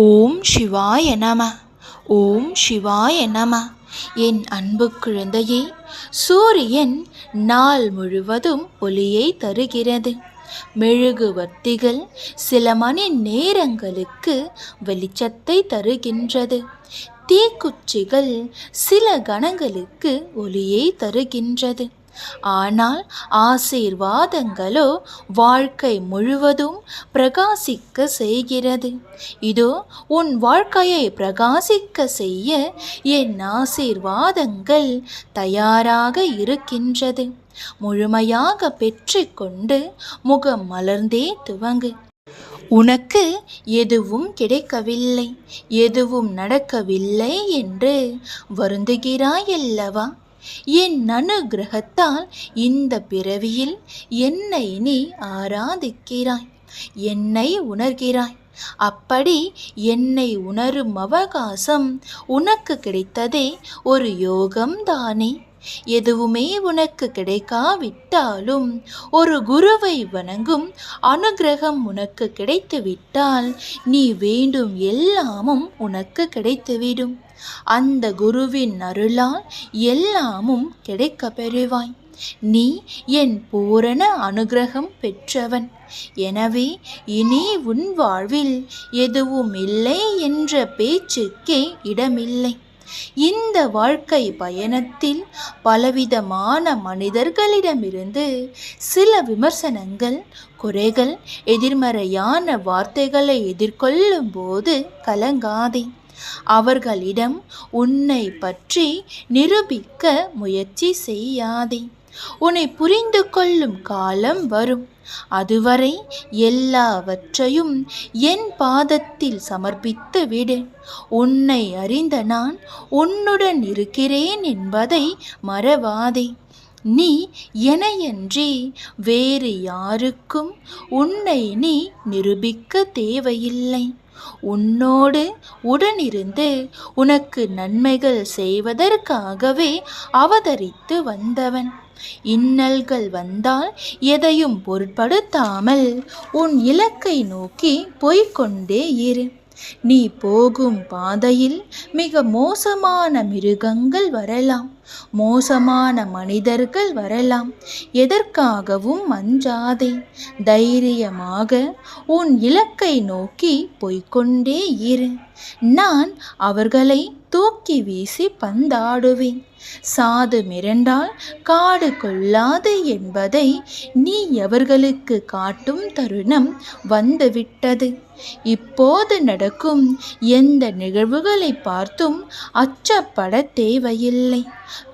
ஓம் சிவாய நம ஓம் சிவாய நம. என் அன்பு குழந்தையே சூரியன் நாள் முழுவதும் ஒளியை தருகிறது. மெழுகுவர்த்திகள் சில மணி நேரங்களுக்கு வெளிச்சத்தை தருகின்றது. தீக்குச்சிகள் சில கணங்களுக்கு ஒளியை தருகின்றது. ஆனால் ஆசீர்வாதங்களோ வாழ்க்கை முழுவதும் பிரகாசிக்க செய்கிறது. இதோ உன் வாழ்க்கையை பிரகாசிக்க செய்ய என் ஆசீர்வாதங்கள் தயாராக இருக்கின்றது. முழுமையாக பெற்றுக்கொண்டு முகம் மலர்ந்தே துவங்கு. உனக்கு எதுவும் கிடைக்கவில்லை. எதுவும் நடக்கவில்லை என்று வருந்துகிறாயல்லவா? என் அனுகிரகத்தால் இந்த பிறவியில் என்னை நீ ஆராதிக்கிறாய் என்னை உணர்கிறாய். அப்படி என்னை உணரும் அவகாசம் உனக்கு கிடைத்ததே ஒரு யோகம்தானே. எதுவுமே உனக்கு கிடைக்காவிட்டாலும் ஒரு குருவை வணங்கும் அனுகிரகம் உனக்கு கிடைத்துவிட்டால் நீ வேண்டும் எல்லாமும் உனக்கு கிடைத்துவிடும். அந்த குருவின் அருளால் எல்லாமும் கிடைக்க பெறுவாய். நீ என் பூரண அனுகிரகம் பெற்றவன். எனவே இனி உன் வாழ்வில் எதுவும் இல்லை என்ற பேச்சுக்கே இடமில்லை. இந்த வாழ்க்கை பயணத்தில் பலவிதமான மனிதர்களிடமிருந்து சில விமர்சனங்கள் குறைகள் எதிர்மறையான வார்த்தைகளை எதிர்கொள்ளும் போது கலங்காதே. அவர்களிடம் உன்னை பற்றி நிரூபிக்க முயற்சி செய்யாதே. உன்னை புரிந்து கொள்ளும் காலம் வரும். அதுவரை எல்லாவற்றையும் என் பாதத்தில் சமர்ப்பித்து விடு. உன்னை அறிந்த நான் உன்னுடன் இருக்கிறேன் என்பதை மறவாதே. நீ எனையன்றி வேறு யாருக்கும் உன்னை நீ நிரூபிக்க தேவையில்லை. உன்னோடு உடனிருந்து உனக்கு நன்மைகள் செய்வதற்காகவே அவதரித்து வந்தவன். இன்னல்கள் வந்தால் எதையும் பொருட்படுத்தாமல் உன் இலக்கை நோக்கி போய்கொண்டே இரு. நீ போகும் பாதையில் மிக மோசமான மிருகங்கள் வரலாம். மோசமான மனிதர்கள் வரலாம். எதற்காகவும் அஞ்சாதே. தைரியமாக உன் இலக்கை நோக்கி போய்கொண்டே இரு. நான் அவர்களை தூக்கி வீசி பந்தாடுவேன். சாது மிரண்டால் காடு கொள்ளாது என்பதை நீ எவர்களுக்கு காட்டும் தருணம் வந்துவிட்டது. இப்போது நடக்கும் எந்த நிகழ்வுகளை பார்த்தும் அச்சப்பட தேவையில்லை.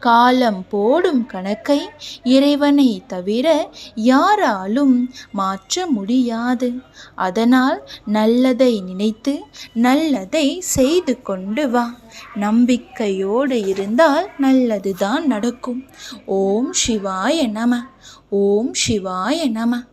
காலம் போடும் கணக்கை இறைவனை தவிர யாராலும் மாற்ற முடியாது. அதனால் நல்லதை நினைத்து நல்லதை செய்து கொண்டு வா. நம்பிக்கையோடு இருந்தால் நல்லதுதான் நடக்கும். ஓம் சிவாய நம. ஓம் சிவாய நம.